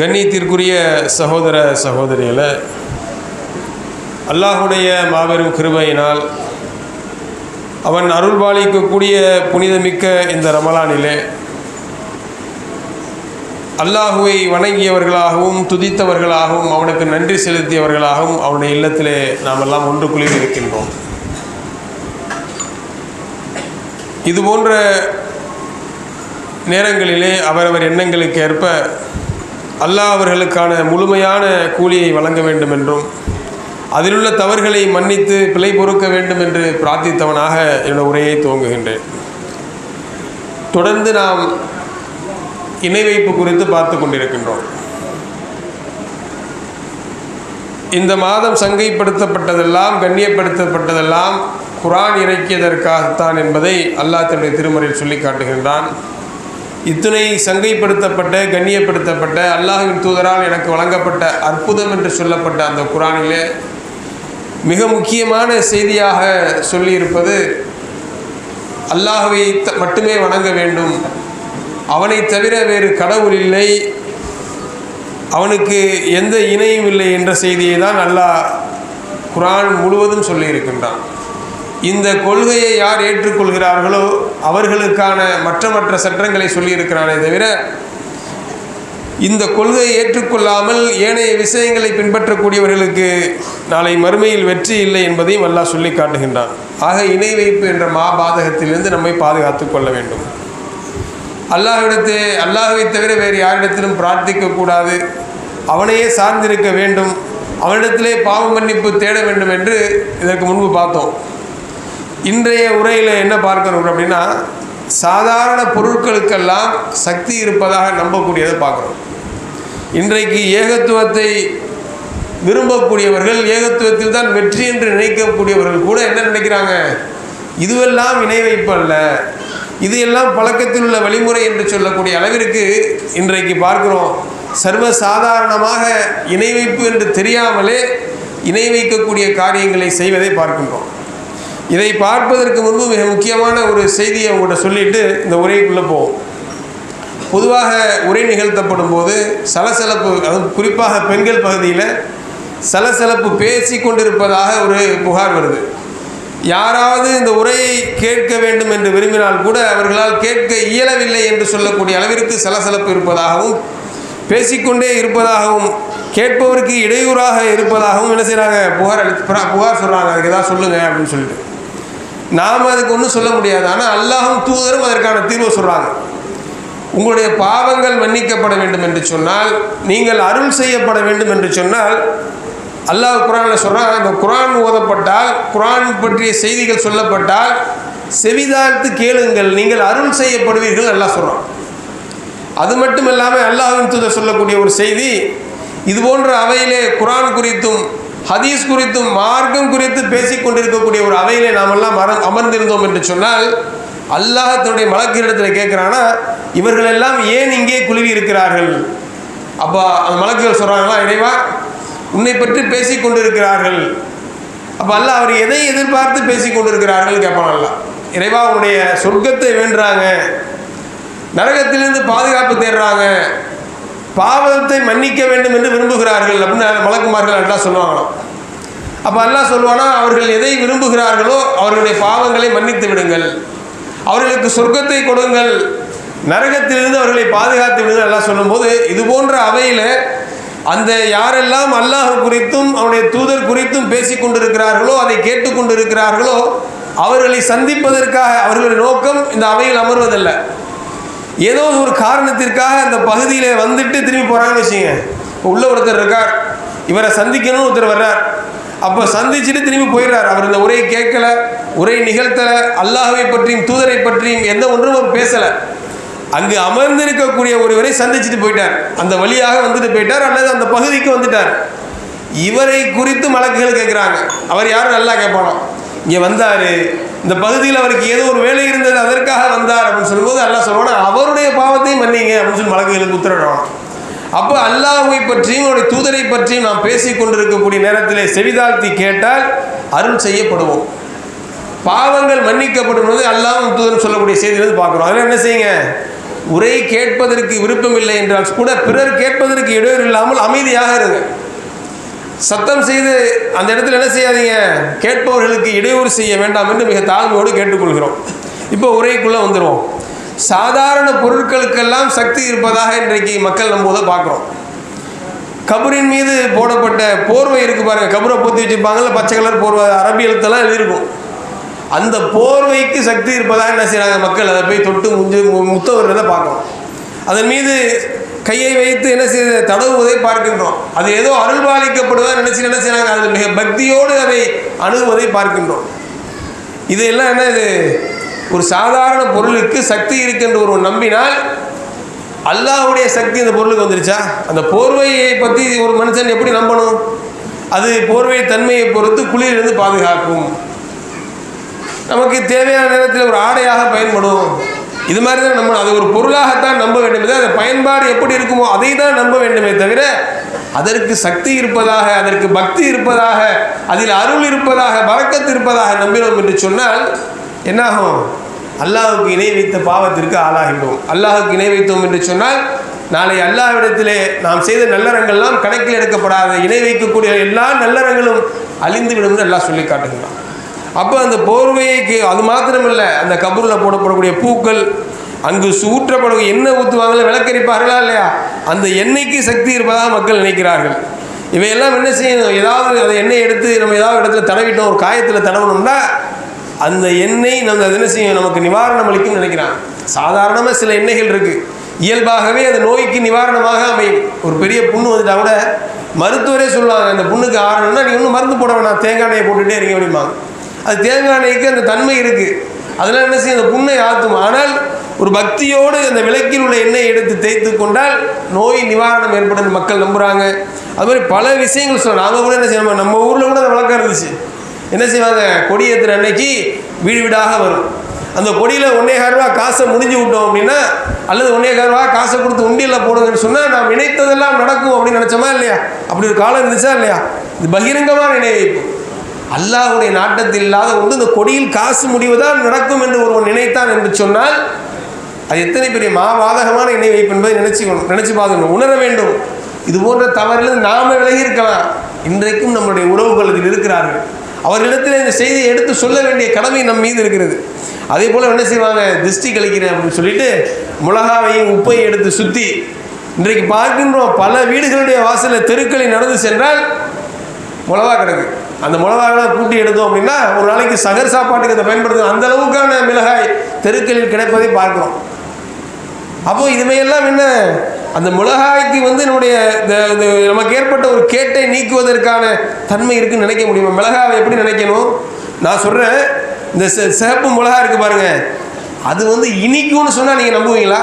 கண்ணியத்திற்குரிய சகோதர சகோதரிகளை அல்லாஹுடைய மாபெரும் கிருபையினால் அவன் அருள்பாலிக்கக்கூடிய புனிதமிக்க இந்த ரமலானிலே அல்லாஹுவை வணங்கியவர்களாகவும் துதித்தவர்களாகவும் அவனுக்கு நன்றி செலுத்தியவர்களாகவும் அவனுடைய இல்லத்திலே நாம் எல்லாம் ஒன்று குழுவில் இருக்கின்றோம். இது போன்ற நேரங்களிலே அவரவர் எண்ணங்களுக்கு ஏற்ப அல்லாஹ் அவர்களுக்கான முழுமையான கூலியை வழங்க வேண்டும் என்றும் அதிலுள்ள தவறுகளை மன்னித்து பிழை பொறுக்க வேண்டும் என்று பிரார்த்தித்தவனாக என்னோட உரையை துவங்குகின்றேன். தொடர்ந்து நாம் இணை வைப்பு குறித்து பார்த்து கொண்டிருக்கின்றோம். இந்த மாதம் சங்கைப்படுத்தப்பட்டதெல்லாம் கண்ணியப்படுத்தப்பட்டதெல்லாம் குரான் இறக்கியதற்காகத்தான் என்பதை அல்லாஹ் தன்னுடைய திருமறையில் சொல்லி காட்டுகின்றான். இத்துணை சங்கைப்படுத்தப்பட்ட கண்ணியப்படுத்தப்பட்ட அல்லாஹின் தூதரால் எனக்கு வழங்கப்பட்ட அற்புதம் என்று சொல்லப்பட்ட அந்த குரானிலே மிக முக்கியமான செய்தியாக சொல்லியிருப்பது அல்லாஹுவை த- மட்டுமே வணங்க வேண்டும். அவனை தவிர வேறு கடவுள் இல்லை. அவனுக்கு எந்த இணையும் இல்லை என்ற செய்தியை தான் அல்லாஹ் குரான் முழுவதும் சொல்லியிருக்கின்றான். இந்த கொள்கையை யார் ஏற்றுக்கொள்கிறார்களோ அவர்களுக்கான மற்ற மற்ற சட்டங்களை சொல்லியிருக்கிறானே தவிர இந்த கொள்கையை ஏற்றுக்கொள்ளாமல் ஏனைய விஷயங்களை பின்பற்றக்கூடியவர்களுக்கு நாளை மறுமையில் வெற்றி இல்லை என்பதையும் அல்லாஹ் சொல்லி காட்டுகின்றான். ஆக இணை வைப்பு என்ற மாபாதகத்திலிருந்து நம்மை பாதுகாத்து கொள்ள வேண்டும். அல்லாஹ்விடத்தே அல்லாஹுவை தவிர வேறு யாரிடத்திலும் பிரார்த்திக்கக்கூடாது அவனையே சார்ந்திருக்க வேண்டும். அவனிடத்திலே பாவ மன்னிப்பு தேட வேண்டும் என்று இதற்கு முன்பு பார்த்தோம். இன்றைய உரையில் என்ன பார்க்கணும் அப்படின்னா சாதாரண பொருட்களுக்கெல்லாம் சக்தி இருப்பதாக நம்பக்கூடியதை பார்க்குறோம். இன்றைக்கு ஏகத்துவத்தை விரும்பக்கூடியவர்கள் ஏகத்துவத்தில் தான் வெற்றி என்று நினைக்கக்கூடியவர்கள் கூட என்ன நினைக்கிறாங்க? இதுவெல்லாம் இணை வைப்பு அல்ல. இது எல்லாம் பழக்கத்தில் உள்ள வழிமுறை என்று சொல்லக்கூடிய அளவிற்கு இன்றைக்கு பார்க்கிறோம். சர்வ சாதாரணமாக இணை வைப்பு என்று தெரியாமலே இணை வைக்கக்கூடிய காரியங்களை செய்வதை பார்க்கின்றோம். இதை பார்ப்பதற்கு முன்பு மிக முக்கியமான ஒரு செய்தியை உங்கள்கிட்ட சொல்லிட்டு இந்த உரைக்குள்ளே போவோம். பொதுவாக உரை நிகழ்த்தப்படும் போது சலசலப்பு அதுவும் குறிப்பாக பெண்கள் பகுதியில் சலசலப்பு பேசி கொண்டிருப்பதாக ஒரு புகார் வருது. யாராவது இந்த உரையை கேட்க வேண்டும் என்று விரும்பினால் கூட அவர்களால் கேட்க இயலவில்லை என்று சொல்லக்கூடிய அளவிற்கு சலசலப்பு இருப்பதாகவும் பேசிக்கொண்டே இருப்பதாகவும் கேட்பவருக்கு இடையூறாக இருப்பதாகவும் என்ன செய்கிறாங்க புகார் அளி புகார் சொல்கிறாங்க அதுக்கு ஏதாவது சொல்லுங்கள் அப்படின்னு சொல்லிட்டு. நாம் அதுக்கு ஒன்றும் சொல்ல முடியாது. ஆனால் அல்லாஹும் தூதரும் அதற்கான தீர்வு சொல்கிறாங்க உங்களுடைய பாவங்கள் மன்னிக்கப்பட வேண்டும் என்று சொன்னால் நீங்கள் அருள் செய்யப்பட வேண்டும் என்று சொன்னால் அல்லாஹ் குரானில் சொல்கிறான் அந்த குரான் ஓதப்பட்டால் குரான் பற்றிய செய்திகள் சொல்லப்பட்டால் செவிதாழ்த்து கேளுங்கள் நீங்கள் அருள் செய்யப்படுவீர்கள் அல்லாஹ் சொல்கிறான் அது மட்டும் இல்லாமல் அல்லாஹின் தூதர் சொல்லக்கூடிய ஒரு செய்தி இது போன்ற அவையிலே குரான் குறித்தும் ஹதீஸ் குறித்தும் மார்க்கம் குறித்து பேசிக் கொண்டிருக்கக்கூடிய ஒரு அவையிலே நாமெல்லாம் மர அமர்ந்திருந்தோம் என்று சொன்னால் அல்லாஹ் தன்னுடைய மலக்கிடத்தில் கேட்குறான்னா இவர்கள் எல்லாம் ஏன் இங்கே குழுவி இருக்கிறார்கள்? அப்போ அந்த மலக்குகள் சொல்கிறாங்களா இறைவா உன்னை பற்றி பேசிக் கொண்டிருக்கிறார்கள் அப்போ அல்லாஹ் அவர் எதை எதிர்பார்த்து பேசிக் கொண்டிருக்கிறார்கள் கேட்பான் அல்லாஹ். இறைவா உன்னுடைய சொர்க்கத்தை வேண்டுறாங்க. நரகத்திலிருந்து பாதுகாப்பு தேடுறாங்க. பாவத்தை மன்னிக்க வேண்டும் என்று விரும்புகிறார்கள் அப்படின்னு மலக்குமார்கள் அல்லா சொல்லுவாங்களாம். அப்போ அல்லா சொல்லுவானா அவர்கள் எதை விரும்புகிறார்களோ அவர்களுடைய பாவங்களை மன்னித்து விடுங்கள். அவர்களுக்கு சொர்க்கத்தை கொடுங்கள். நரகத்திலிருந்து அவர்களை பாதுகாத்து விடுங்கள் எல்லாம் சொல்லும்போது இது போன்ற அவையில் அந்த யாரெல்லாம் அல்லாஹ் குறித்தும் அவனுடைய தூதர் குறித்தும் பேசி கொண்டிருக்கிறார்களோ அதை கேட்டுக்கொண்டிருக்கிறார்களோ அவர்களை சந்திப்பதற்காக அவர்களுடைய நோக்கம் இந்த அவையில் அமர்வதல்ல. ஏதோ ஒரு காரணத்திற்காக அந்த பகுதியில் வந்துட்டு திரும்பி போகிறாங்கன்னு வச்சுங்க இப்போ உள்ள ஒருத்தர் இருக்கார். இவரை சந்திக்கணும்னு ஒருத்தர் வர்றார். அப்போ சந்திச்சுட்டு திரும்பி போயிடுறார். அவர் இந்த உரையை கேட்கல உரை நிகழ்த்தலை அல்லாஹவை பற்றியும் தூதரை பற்றியும் எந்த ஒன்றும் அவர் பேசலை. அங்கு அமர்ந்திருக்கக்கூடிய ஒருவரை சந்திச்சுட்டு போயிட்டார். அந்த வழியாக வந்துட்டு போயிட்டார் அல்லது அந்த பகுதிக்கு வந்துட்டார். இவரை குறித்து மலக்குகள் கேட்குறாங்க. அவர் யாரும் நல்லா கேட்பானோ? இங்கே வந்தார். இந்த பகுதியில் அவருக்கு ஏதோ ஒரு வேலை இருந்தது அதற்காக வந்தார் அப்படின்னு சொல்லும்போது அல்லா சொல்லுவானா அவருடைய பாவத்தையும் மன்னிங்க அப்படின்னு சொல்லி வழக்குகளுக்கு உத்தரவிடணும் அப்போ அல்லாஹ்வை பற்றியும் அவருடைய தூதரை பற்றியும் நாம் பேசி கொண்டிருக்கக்கூடிய நேரத்தில் செவிதாழ்த்தி கேட்டால் அருள் செய்யப்படுவோம். பாவங்கள் மன்னிக்கப்படும் போது அல்லாஹ்வும் தூதரும் சொல்லக்கூடிய செய்தியிலிருந்து பார்க்குறோம். அதில் என்ன செய்யுங்க? உரை கேட்பதற்கு விருப்பம் இல்லை என்றால் கூட பிறர் கேட்பதற்கு இடையூறு இல்லாமல் அமைதியாக இருங்க. சத்தம் செய்து அந்த இடத்துல என்ன செய்யாதீங்க? கேட்பவர்களுக்கு இடையூறு செய்ய வேண்டாம் என்று மிக தாழ்மையோடு கேட்டுக்கொள்கிறோம். இப்போ உரைக்குள்ளே வந்துடுவோம் சாதாரண பொருட்களுக்கெல்லாம் சக்தி இருப்பதாக இன்றைக்கு மக்கள் நம்புவதை பார்க்குறோம். கபரின் மீது போடப்பட்ட போர்வை இருக்குது பாருங்கள் கபரை பொத்தி வச்சுருப்பாங்கல்ல பச்சை கலர் போர்வை அரபி எழுத்தெல்லாம் எழுதியிருக்கும். அந்த போர்வைக்கு சக்தி இருப்பதாக என்ன செய்கிறாங்க மக்கள்? அதை போய் தொட்டு முஞ்சு மு- முத்த வருவதை பார்க்குறோம். அதன் மீது கையை வைத்து என்ன செய்ய தடவுவதை பார்க்கின்றோம். அது ஏதோ அருள்பாலிக்கப்படுவதா நினைச்சு என்ன செய்றாங்க அது மிக பக்தியோடு அதை அணுகுவதை பார்க்கின்றோம். இதெல்லாம் என்ன இது? ஒரு சாதாரண பொருளுக்கு சக்தி இருக்கின்ற ஒரு நம்பினால் அல்லாஹ்வுடைய சக்தி இந்த பொருளுக்கு வந்துருச்சா? அந்த போர்வையை பற்றி ஒரு மனுஷன் எப்படி நம்பணும்? அது போர்வை தன்மையை பொறுத்து குளிரிலிருந்து பாதுகாக்கும். நமக்கு தேவையான நேரத்தில் ஒரு ஆடையாக பயன்படும் இது மாதிரி தான் நம்ம அதை ஒரு பொருளாகத்தான் நம்ப வேண்டுமே அதை பயன்பாடு எப்படி இருக்குமோ அதை தான் நம்ப வேண்டுமே தவிர அதற்கு சக்தி இருப்பதாக அதற்கு பக்தி இருப்பதாக அதில் அருள் இருப்பதாக வழக்கத்து இருப்பதாக நம்பினோம் என்று சொன்னால் என்னாகும்? அல்லாஹுக்கு இணை வைத்த பாவத்திற்கு ஆளாகிவிடும் அல்லாஹுக்கு இணை வைத்தோம் என்று சொன்னால் நாளை அல்லாஹ்விடத்திலே நாம் செய்த நல்லறங்கள்லாம் கணக்கில் எடுக்கப்படாத இணை வைக்கக்கூடிய எல்லா நல்லறங்களும் அழிந்து விடும் என்று அல்லாஹ் சொல்லி காட்டுகிறான் அப்போ அந்த போர்வைக்கு அது மாத்திரமில்ல அந்த கபூரில் போடப்படக்கூடிய பூக்கள் அங்கு சூற்றப்படும் எண்ணெய் ஊற்றுவாங்களே விளக்கரிப்பார்களா இல்லையா? அந்த எண்ணெய்க்கு சக்தி இருப்பதாக மக்கள் நினைக்கிறார்கள். இவையெல்லாம் என்ன செய்யணும்? ஏதாவது அந்த எண்ணெய் எடுத்து நம்ம ஏதாவது இடத்துல தடவிட்டோம் ஒரு காயத்தில் தடவணும்னா அந்த எண்ணெய் நம்ம அது என்ன செய்யும்? நமக்கு நிவாரணம் அளிக்கும்னு நினைக்கிறாங்க. சாதாரணமாக சில எண்ணெய்கள் இருக்குது இயல்பாகவே அது நோய்க்கு நிவாரணமாக அமையும். ஒரு பெரிய புண்ணு வந்துட்டா கூட மருத்துவரே சொல்லுவாங்க அந்த புண்ணுக்கு ஆறணும்னா நீ இன்னும் மருந்து போட வேணாம் தேங்காய் எண்ணெயை போட்டுகிட்டே இருக்க அப்படிம்பாங்க. அது தேங்காய் எண்ணெய்க்கு அந்த தன்மை இருக்குது அதெல்லாம் என்ன செய்யும் அந்த புண்ணை ஆற்றும் ஆனால் ஒரு பக்தியோடு அந்த விளக்கில் உள்ள எண்ணெயை எடுத்து தேய்த்து கொண்டால் நோய் நிவாரணம் ஏற்படும் மக்கள் நம்புகிறாங்க அது மாதிரி பல விஷயங்கள் சொல்ல நாங்கள் கூட என்ன செய்யணும்? நம்ம ஊரில் கூட அந்த வழக்கம் இருந்துச்சு. என்ன செய்வாங்க? கொடி ஏற்றுற அன்னைக்கு வீடு வீடாக வரும். அந்த கொடியில் ஒன்னேகால் ரூபா காசை முடிஞ்சு விட்டோம் அப்படின்னா அல்லது ஒன்னேகால் ரூபா காசை கொடுத்து உண்டியலில் போடுங்கன்னு சொன்னால் நாம் நினைத்ததெல்லாம் நடக்கும் அப்படின்னு நினச்சோமா இல்லையா? அப்படி ஒரு காலம் இருந்துச்சா இல்லையா? இது பகிரங்கமான நினைவைப்பு அல்லாஹுடைய நாட்டத்தில் இல்லாத ஒன்று இந்த கொடியில் காசு முடிவுதான் நடக்கும் என்று ஒருவன் நினைத்தான் என்று சொன்னால் அது எத்தனை பெரிய மாபாதகமான இணை வைப்பு என்பதை நினைச்சுக்கணும் நினைச்சு பார்க்கணும் உணர வேண்டும். இது போன்ற தவறிலிருந்து நாம விலகி இருக்கலாம் இன்றைக்கும் நம்முடைய உறவுகள் இதில் இருக்கிறார்கள். அவர்களிடத்தில் இந்த செய்தியை எடுத்து சொல்ல வேண்டிய கடமை நம் மீது இருக்கிறது. அதே போல் என்ன செய்வாங்க? திருஷ்டி கழிக்கிறேன் அப்படின்னு சொல்லிட்டு மிளகாவையும் உப்பையும் எடுத்து சுற்றி இன்றைக்கு பார்க்கின்றோம் பல வீடுகளுடைய வாசலில் தெருக்களை நடந்து சென்றால் மிளகா கிடக்கு. அந்த மிளகாலாம் கூட்டி எடுத்தோம் அப்படின்னா ஒரு நாளைக்கு சகர் சாப்பாட்டுக்கு அதை பயன்படுத்தும். அந்த அளவுக்கான மிளகாய் தெருக்களில் கிடைப்பதை பார்க்குறோம். அப்போது இதுமையெல்லாம் என்ன? அந்த மிளகாய்க்கு வந்து நம்முடைய இந்த நமக்கு ஏற்பட்ட ஒரு கேட்டை நீக்குவதற்கான தன்மை இருக்குன்னு நினைக்க முடியுமா? மிளகாவை எப்படி நினைக்கணும்? நான் சொல்கிறேன் இந்த சிகப்பு மிளகா இருக்குது பாருங்கள் அது வந்து இனிக்கும்னு சொன்னால் நீங்கள் நம்புவீங்களா?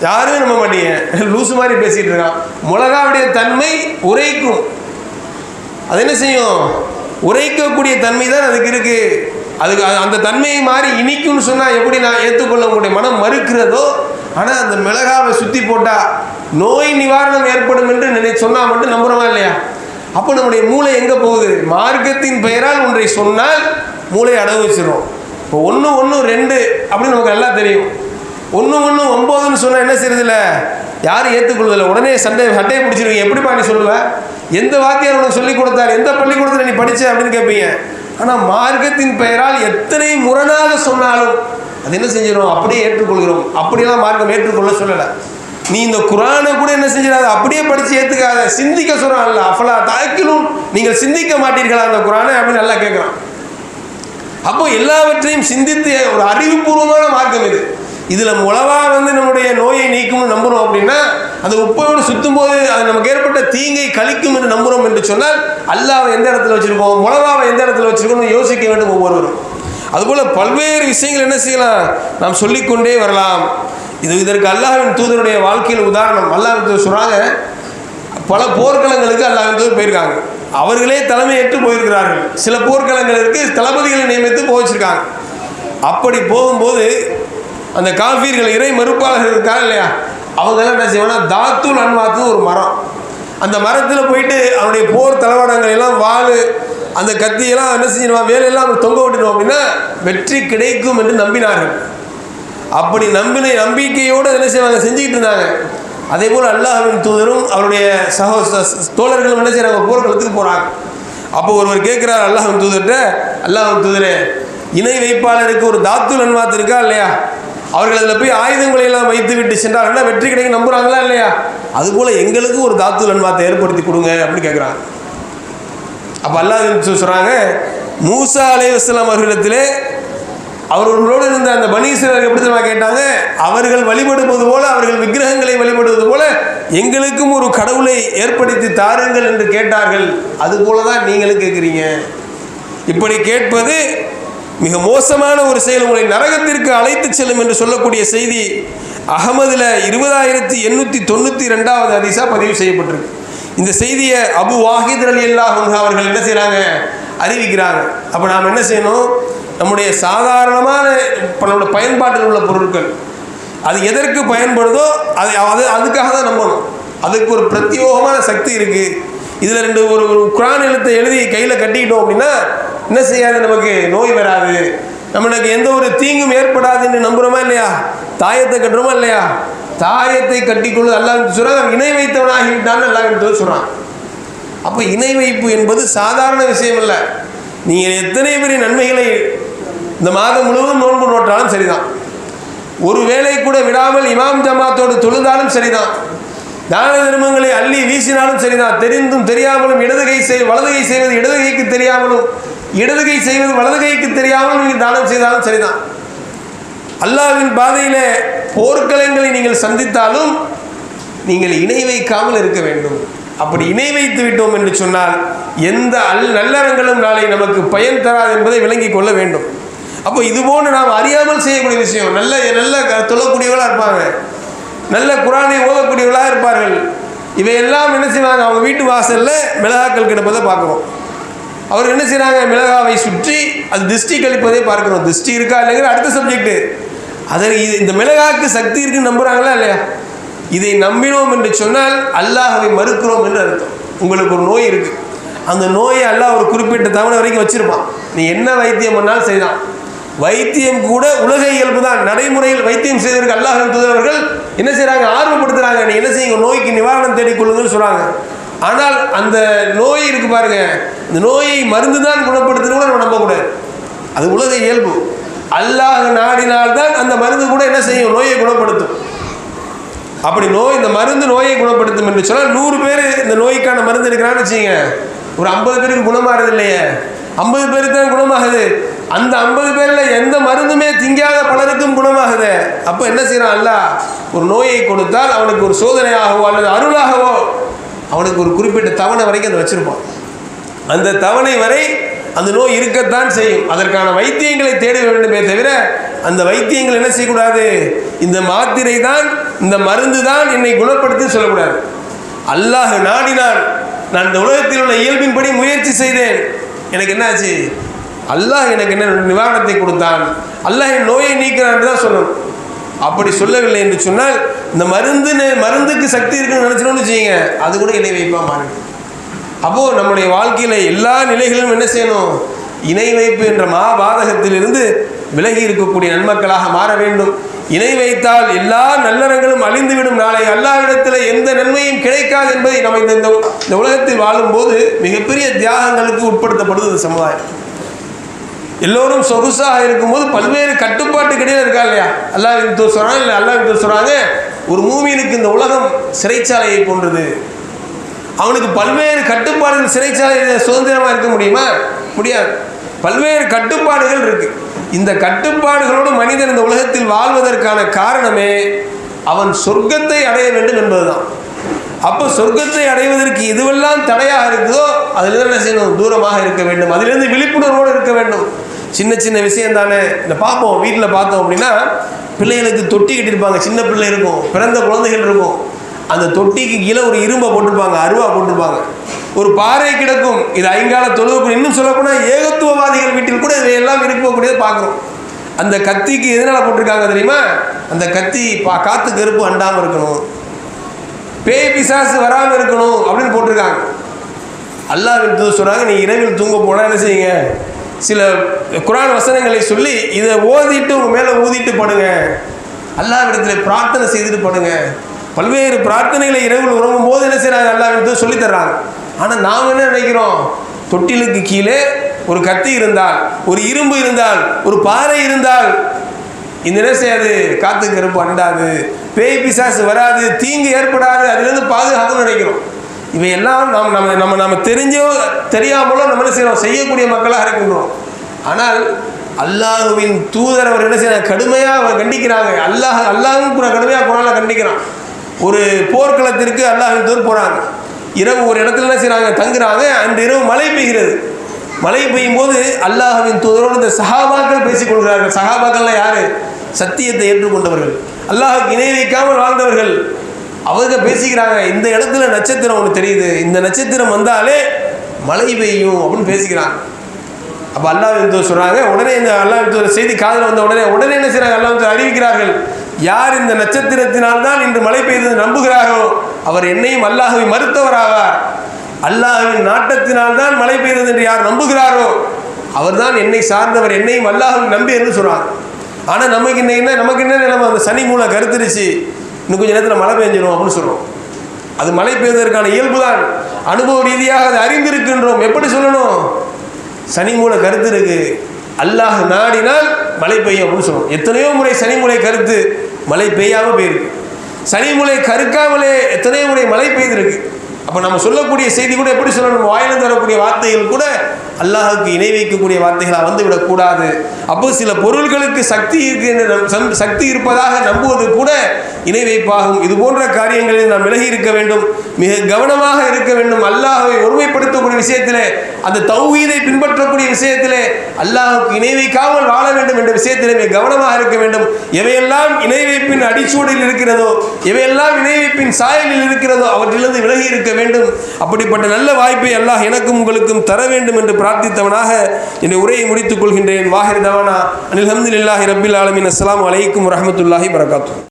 யாருமே நம்ப மாட்டீங்க. லூசு மாதிரி பேசிகிட்டு இருக்கான். மிளகாவுடைய தன்மை உரைக்கும். அது என்ன செய்யும்? உரைக்கக்கூடிய தன்மை தான் அதுக்கு இருக்குது அதுக்கு அந்த தன்மையை மாறி இனிக்கும்னு சொன்னால் எப்படி நான் ஏற்றுக்கொள்ள உங்களுடைய மனம் மறுக்கிறதோ ஆனால் அந்த மிளகாவை சுற்றி போட்டால் நோய் நிவாரணம் ஏற்படும் என்று நினை சொன்னால் மட்டும் நம்புகிறோமா இல்லையா? அப்போ நம்முடைய மூளை எங்கே போகுது? மார்க்கத்தின் பெயரால் ஒன்றை சொன்னால் மூளை அடகு வச்சிடும் இப்போ ஒன்று ஒன்று ரெண்டு அப்படின்னு நமக்கு நல்லா தெரியும். ஒன்று ஒன்று ஒம்போதுன்னு சொன்னால் என்ன செய்யறதில்ல யாரும் ஏற்றுக்கொள்வதில்லை உடனே சண்டை சண்டையை பிடிச்சிருவீங்க. எப்படிப்பா நீ சொல்லுவேன் எந்த வாத்தியார் உனக்கு சொல்லிக் கொடுத்தார்? எந்த பள்ளிக்கூடத்தில் நீ படித்த அப்படின்னு கேட்பீங்க ஆனால் மார்க்கத்தின் பெயரால் எத்தனை முரணாக சொன்னாலும் அது என்ன செஞ்சிடும்? அப்படியே ஏற்றுக்கொள்கிறோம். அப்படியெல்லாம் மார்க்கம் ஏற்றுக்கொள்ள சொல்லலை. நீ இந்த குரானை கூட என்ன செஞ்சிடாத? அப்படியே படித்து ஏற்றுக்காத சிந்திக்க சொல்கிறான்ல அஃபலா தாக்கிலும் நீங்கள் சிந்திக்க மாட்டீர்களா அந்த குரானை? அப்படின்னு நல்லா கேட்குறான் அப்போ எல்லாவற்றையும் சிந்தித்து ஒரு அறிவுபூர்வமான மார்க்கம் இது. இதில் உளவா வந்து நம்முடைய நோயை நீக்கும்னு நம்புகிறோம் அப்படின்னா அந்த உப்பையோடு சுத்தும் போது அது நமக்கு ஏற்பட்ட தீங்கை கழிக்கும் என்று நம்புகிறோம் என்று சொன்னால் அல்லாவை எந்த இடத்துல வச்சுருக்கோம் முளவாவை எந்த இடத்துல வச்சுருக்கோம்னு யோசிக்க வேண்டும் ஒவ்வொருவரும். அதுபோல் பல்வேறு விஷயங்கள் என்ன செய்யலாம்? நாம் சொல்லிக்கொண்டே வரலாம். இது இதற்கு அல்லாஹின் தூதருடைய வாழ்க்கையில் உதாரணம். அல்லாஹ் சொன்னாங்க பல போர்க்களங்களுக்கு அல்லாஹின் தூதர் போயிருக்காங்க. அவர்களே தலைமை ஏற்று போயிருக்கிறார்கள். சில போர்க்களங்களுக்கு தளபதிகளை நியமித்து போக அப்படி போகும்போது அந்த காஃபீர்கள் இறை மறுப்பாளர்கள் இருக்கா இல்லையா? அவங்கெல்லாம் என்ன செய்வாங்கன்னா தாத்துல் அன்வாத்து ஒரு மரம். அந்த மரத்தில் போயிட்டு அவனுடைய போர் தளவாடங்கள் எல்லாம் வாள் அந்த கத்தியெல்லாம் என்ன செஞ்சிருவான் வேலையெல்லாம் அவன் தொங்க விட்டுருவோம் அப்படின்னா வெற்றி கிடைக்கும் என்று நம்பினார்கள். அப்படி நம்பின நம்பிக்கையோடு என்ன செய்வாங்க செஞ்சுக்கிட்டு இருந்தாங்க. அதே போல் அல்லாஹின் தூதரும் அவருடைய சகோ தோழர்களும் என்ன செய்கிறாங்க போர்க்களத்துக்கு போகிறாங்க அப்போ ஒருவர் கேட்குறார் அல்லாஹின் தூதர்கிட்ட அல்லாஹின் தூதரே இணை வைப்பாளருக்கு ஒரு தாத்துல் அன்வாத்து இருக்கா இல்லையா? அவர்கள் அதில் போய் ஆயுதங்களை எல்லாம் வைத்து விட்டு சென்றார்கள் வெற்றி கிடைக்க நம்புகிறாங்களா இல்லையா? அதுபோல் எங்களுக்கு ஒரு தாத்து நன்மாத்தை ஏற்படுத்தி கொடுங்க அப்படின்னு கேட்குறாங்க அப்போ அல்லாஹ் சொல்கிறாங்க மூசா அலைவாஸ்லாம் அவர்களிடத்திலே அவர்களோடு இருந்த அந்த பனீஸ்வரர் எப்படி தெரியுமா கேட்டாங்க? அவர்கள் வழிபடுவது போல அவர்கள் விக்கிரகங்களை வழிபடுவது போல எங்களுக்கும் ஒரு கடவுளை ஏற்படுத்தி தாருங்கள் என்று கேட்டார்கள். அது போல தான் நீங்களும் கேட்குறீங்க இப்படி கேட்பது மிக மோசமான ஒரு செயல் உங்களை நரகத்திற்கு அழைத்து செல்லும் என்று சொல்லக்கூடிய செய்தி அகமதில் இருபதாயிரத்தி எண்ணூற்றி தொண்ணூற்றி ரெண்டாவது அதிசா பதிவு செய்யப்பட்டிருக்கு. இந்த செய்தியை அபு வாஹித் அலி அல்லாஹ் அவர்கள் என்ன செய்கிறாங்க அறிவிக்கிறாங்க. அப்போ நாம் என்ன செய்யணும்? நம்முடைய சாதாரணமான இப்போ நம்மளோட பயன்பாட்டில் உள்ள பொருட்கள் அது எதற்கு பயன்படுதோ அதை அது அதுக்காக தான் நம்பணும். அதுக்கு ஒரு பிரத்யோகமான சக்தி இருக்குது இதில் ரெண்டு ஒரு ஒரு குரான் எழுத்தை எழுதி கையில் கட்டிக்கிட்டோம் அப்படின்னா என்ன செய்யாது? நமக்கு நோய் வராது. நம்மளுக்கு எந்த ஒரு தீங்கும் ஏற்படாதுன்னு நம்புகிறோமா இல்லையா? தாயத்தை கட்டுறோமா இல்லையா? தாயத்தை கட்டிக்கொள்ளு அல்லாஹ் சொல்கிறாங்க இணை வைத்தவனாகிவிட்டான்னு அல்லாஹ் சொல்கிறான் அப்போ இணை வைப்பு என்பது சாதாரண விஷயம் இல்லை நீங்கள் எத்தனை பெரிய நன்மைகளை இந்த மாதம் முழுவதும் நோன்பு நோட்டாலும் சரிதான். ஒரு வேளை கூட விடாமல் இமாம் ஜமாத்தோடு தொழுதாலும் சரிதான். தான தர்மங்களை அள்ளி வீசினாலும் சரிதான். தெரிந்தும் தெரியாமலும் இடது கை செய் வலது கை செய்வது இடது கைக்கு தெரியாமலும் இடது கை செய்வது வலது கைக்கு தெரியாமல் நீங்கள் தானம் செய்தாலும் சரிதான். அல்லாஹ்வின் பாதையில் போர்க்களங்களை நீங்கள் சந்தித்தாலும் நீங்கள் இணை வைக்காமல் இருக்க வேண்டும். அப்படி இணை வைத்து விட்டோம் என்று சொன்னால் எந்த அல் நல்லறங்களும் நாளை நமக்கு பயன் தராது என்பதை விளங்கிக் கொள்ள வேண்டும். அப்போ இது போன்று நாம் அறியாமல் செய்யக்கூடிய விஷயம் நல்ல நல்ல க- தொழக்கூடியவர்களாக இருப்பாங்க. நல்ல குரானை ஓதக்கூடியவர்களாக இருப்பார்கள். இவையெல்லாம் என்ன செய்வாங்க? அவங்க வீட்டு வாசலில் மிளகாக்கள் கிடப்பதை பார்க்குறோம். அவர் என்ன செய்கிறாங்க மிளகாவை சுற்றி அது திருஷ்டி கழிப்பதை பார்க்கிறோம். திருஷ்டி இருக்கா இல்லைங்கிற அடுத்த சப்ஜெக்ட்டு அதில் இது இந்த மிளகாக்கு சக்தி இருக்குன்னு நம்புகிறாங்களா இல்லையா? இதை நம்பினோம் என்று சொன்னால் அல்லாஹவை மறுக்கிறோம் என்று அர்த்தம். உங்களுக்கு ஒரு நோய் இருக்குது அந்த நோயை அல்லாஹ் ஒரு குறிப்பிட்ட தவணை வரைக்கும் வச்சுருப்பான். நீ என்ன வைத்தியம் பண்ணாலும் செய்தான் வைத்தியம் கூட உலக இயல்பு தான். நடைமுறையில் வைத்தியம் செய்தவர்கள் அல்லாஹ் தூதரவர்கள் என்ன செய்கிறாங்க ஆர்வப்படுத்துகிறாங்க நீ என்ன செய்யுங்க? நோய்க்கு நிவாரணம் தேடிக்கொள்ளுங்கன்னு சொல்கிறாங்க ஆனால் அந்த நோய் இருக்கு பாருங்க. இந்த நோயை மருந்து தான் குணப்படுத்துன்னு கூட நம்ம நம்பக்கூடாது. அது உலக இயல்பு. அல்லாஹ் நாடினால்தான் அந்த மருந்து கூட என்ன செய்யும்? நோயை குணப்படுத்தும். அப்படி நோய் இந்த மருந்து நோயை குணப்படுத்தும் என்று சொன்னால் நூறு பேர் இந்த நோய்க்கான மருந்து எடுக்கிறான்னு வச்சுங்க ஒரு ஐம்பது பேருக்கு குணமாகிறது இல்லையே. ஐம்பது பேருக்கு தான் குணமாகுது. அந்த ஐம்பது பேரில் எந்த மருந்துமே திங்காத பலருக்கும் குணமாகுது. அப்போ என்ன செய்கிறான் அல்லாஹ்? ஒரு நோயை கொடுத்தால் அவனுக்கு ஒரு சோதனையாகவோ அல்லது அருளாகவோ அவனுக்கு ஒரு குறிப்பிட்ட தவணை வரைக்கும் அதை வச்சுருப்பான். அந்த தவணை வரை அந்த நோய் இருக்கத்தான் செய்யும். அதற்கான வைத்தியங்களை தேட வேண்டுமே தவிர அந்த வைத்தியங்கள் என்ன செய்யக்கூடாது? இந்த மாத்திரை தான் இந்த மருந்து தான் என்னை குணப்படுத்தி சொல்லக்கூடாது. அல்லாஹ் நாடினான். நான் இந்த உலகத்தில் உள்ள இயல்பின்படி முயற்சி செய்தேன். எனக்கு என்னாச்சு? அல்லாஹ் எனக்கு என்ன நிவாரணத்தை கொடுத்தான்? அல்லாஹ் என் நோயை நீக்கிறான் தான் சொல்லணும். அப்படி சொல்லவில்லை என்று சொன்னால் இந்த மருந்து மருந்துக்கு சக்தி இருக்குன்னு நினச்சினோம்னு வச்சுக்கோங்க அது கூட இணை வைப்பா மாறிடும் அப்போது நம்முடைய வாழ்க்கையில் எல்லா நிலைகளிலும் என்ன செய்யணும்? இணை வைப்பு என்ற மாபாதகத்திலிருந்து விலகி இருக்கக்கூடிய நன்மக்களாக மாற வேண்டும். இணை வைத்தால் எல்லா நல்லறங்களும் அழிந்துவிடும். நாளை அல்லாவிடத்தில் எந்த நன்மையும் கிடைக்காது என்பதை நம்ம இந்த இந்த இந்த உலகத்தில் வாழும்போது மிகப்பெரிய தியாகங்களுக்கு உட்படுத்தப்படுது இந்த சமுதாயம். எல்லோரும் சொகுசாக இருக்கும்போது பல்வேறு கட்டுப்பாட்டு இடையில இருக்கா இல்லையா? அல்லாஹ் இது சொல்கிறாங்க இல்லை அல்லாஹ் இது சொல்கிறாங்க ஒரு மூமினுக்கு இந்த உலகம் சிறைச்சாலையை போன்றது. அவனுக்கு பல்வேறு கட்டுப்பாடுகள் சிறைச்சாலையில் சுதந்திரமாக இருக்க முடியுமா? முடியாது. பல்வேறு கட்டுப்பாடுகள் இருக்குது இந்த கட்டுப்பாடுகளோடு மனிதன் இந்த உலகத்தில் வாழ்வதற்கான காரணமே அவன் சொர்க்கத்தை அடைய வேண்டும் என்பதுதான். அப்போ சொர்க்கத்தை அடைவதற்கு எதுவெல்லாம் தடையாக இருக்குதோ அதிலிருந்து என்ன செய்யணும்? தூரமாக இருக்க வேண்டும். அதிலிருந்து விழிப்புணர்வோடு இருக்க வேண்டும். சின்ன சின்ன விஷயம் தானே. இந்த பார்ப்போம் வீட்டில் பார்த்தோம் அப்படின்னா பிள்ளைகளுக்கு தொட்டி கட்டியிருப்பாங்க. சின்ன பிள்ளை இருக்கும் பிறந்த குழந்தைகள் இருக்கும். அந்த தொட்டிக்கு கீழே ஒரு இரும்பை போட்டிருப்பாங்க அருவா போட்டிருப்பாங்க. ஒரு பாறை கிடக்கும். இது ஐங்கால தொழுவுக்கு இன்னும் சொல்லப்போனால் ஏகத்துவவாதிகள் வீட்டில் கூட இதையெல்லாம் இருக்கக்கூடியதை பார்க்குறோம். அந்த கத்திக்கு எதனால் போட்டிருக்காங்க தெரியுமா? அந்த கத்தி பா காற்று கருப்பு அண்டாமல் இருக்கணும். பேய் பிசாசு வராமல் இருக்கணும் அப்படின்னு போட்டிருக்காங்க. அல்லாஹ் சொல்கிறாங்க நீ இரவில் தூங்க போனால் என்ன செய்யுங்க? சில குரான் வசனங்களை சொல்லி இதை ஓதிட்டு உங்கள் மேலே ஊதிட்டு படுங்க. அல்லாவிடத்தில் பிரார்த்தனை செய்துட்டு படுங்க. பல்வேறு பிரார்த்தனைகளை இரவில் உறங்கும் போது என்ன செய்யறாங்க அல்லாவிடத்தில் சொல்லி தர்றாங்க. ஆனால் நாம் என்ன நினைக்கிறோம்? தொட்டிலுக்கு கீழே ஒரு கத்தி இருந்தால் ஒரு இரும்பு இருந்தால் ஒரு பாறை இருந்தால் இந்த என்ன செய்யாது. காத்து கருப்பு அண்டாது. பேய் பிசாசு வராது. தீங்கு ஏற்படாது. அதுலேருந்து பாதுகாக்கணும்னு நினைக்கிறோம். இவையெல்லாம் நாம் நம்ம நம்ம நம்ம தெரிஞ்சோ தெரியாமலோ நம்ம என்ன செய்கிறோம் செய்யக்கூடிய மக்களாக இருக்கின்றோம். ஆனால் அல்லாஹுவின் தூதர் அவர் என்ன செய்யறாங்க கடுமையாக அவர் கண்டிக்கிறாங்க. அல்லாஹ் அல்லாஹும் கூட கடுமையாக குரானில் கண்டிக்கிறான். ஒரு போர்க்களத்திற்கு அல்லாஹின் தூர் போகிறாங்க இரவு ஒரு இடத்துல என்ன செய்கிறாங்க தங்குறாங்க. அந்த இரவு மழை பெய்கிறது. மழை பெய்யும் போது அல்லாஹுவின் தூதரோடு இந்த சஹாபாக்கள் பேசிக் கொள்கிறார்கள் சஹாபாக்கள்லாம் யாரு? சத்தியத்தை ஏற்றுக்கொண்டவர்கள். அல்லாஹுக்கு இணை வைக்காமல் வாழ்ந்தவர்கள். அவங்க பேசிக்கிறாங்க இந்த இடத்துல நட்சத்திரம் ஒன்று தெரியுது. இந்த நட்சத்திரம் வந்தாலே மழை பெய்யும் அப்படின்னு பேசிக்கிறாங்க. அப்போ அல்லாஹ் தூதர் சொல்கிறாங்க உடனே இந்த அல்லாஹ் தூதர் செய்தி காதில் வந்த உடனே உடனே என்ன செய்கிறாங்க அல்லாஹ் அறிவிக்கிறார்கள். யார் இந்த நட்சத்திரத்தினால் தான் இன்று மழை பெய்தது நம்புகிறாரோ அவர் என்னையும் அல்லாஹுவை மறுத்தவராவார். அல்லாஹுவின் நாட்டத்தினால் தான் மழை பெய்தது என்று யார் நம்புகிறாரோ அவர்தான் என்னை சார்ந்தவர் என்னையும் அல்லாஹும் நம்பி என்று சொல்கிறார் ஆனால் நமக்கு இன்னைக்கு என்ன நமக்கு என்ன நிலைமை? அந்த சனி மூலம் கருத்துருச்சு. இன்னும் கொஞ்சம் நேரத்தில் மழை பெஞ்சிடும் அப்படின்னு சொல்கிறோம் அது மழை பெய்வதற்கான இயல்பு தான். அனுபவ ரீதியாக அதை அறிந்திருக்கின்றோம் எப்படி சொல்லணும்? சனி மூல கருத்து இருக்கு அல்லாஹ் நாடினால் மழை பெய்யும் அப்படின்னு சொல்லுவோம் எத்தனையோ முறை சனி மூலை கருத்து மழை பெய்யாமல் போயிருக்கு. சனி மூலை கருக்காமலே எத்தனையோ முறை மழை பெய்திருக்கு. அப்போ நம்ம சொல்லக்கூடிய செய்தி கூட எப்படி சொல்லணும்? வாயிலிருந்து வரக்கூடிய வார்த்தைகள் கூட அல்லாஹுக்கு இணை வைக்கக்கூடிய வார்த்தைகளாக வந்து விடக்கூடாது அப்போ சில பொருள்களுக்கு சக்தி இருக்கு நம் சம்- சக்தி இருப்பதாக நம்புவது கூட இணை வைப்பாகும். இது போன்ற காரியங்களில் நாம் விலகி இருக்க வேண்டும். மிக கவனமாக இருக்க வேண்டும். அல்லாஹை ஒருமைப்படுத்தக்கூடிய விஷயத்திலே அந்த தௌஹீதை பின்பற்றக்கூடிய விஷயத்திலே அல்லாஹுக்கு இணை வைக்காமல் வாழ வேண்டும் என்ற விஷயத்திலே மிக கவனமாக இருக்க வேண்டும். எவையெல்லாம் இணை வைப்பின் அடிச்சூடில் இருக்கிறதோ எவையெல்லாம் இணை வைப்பின் சாயலில் இருக்கிறதோ அவற்றிலிருந்து விலகி இருக்க வேண்டும். அப்படிப்பட்ட நல்ல வாய்ப்பை அல்லாஹ் எனக்கும் உங்களுக்கும் தர வேண்டும் என்று பிரார்த்தித்தவனாக என்னுடைய உரையை முடித்துக் கொள்கின்றேன். வாஹிர் தவானா. அனில் ஹம்துலில்லாஹி ரபில் ஆலமின். அஸ்லாம் வலைக்கும் வரமத்துல்லாஹி வரகாத்து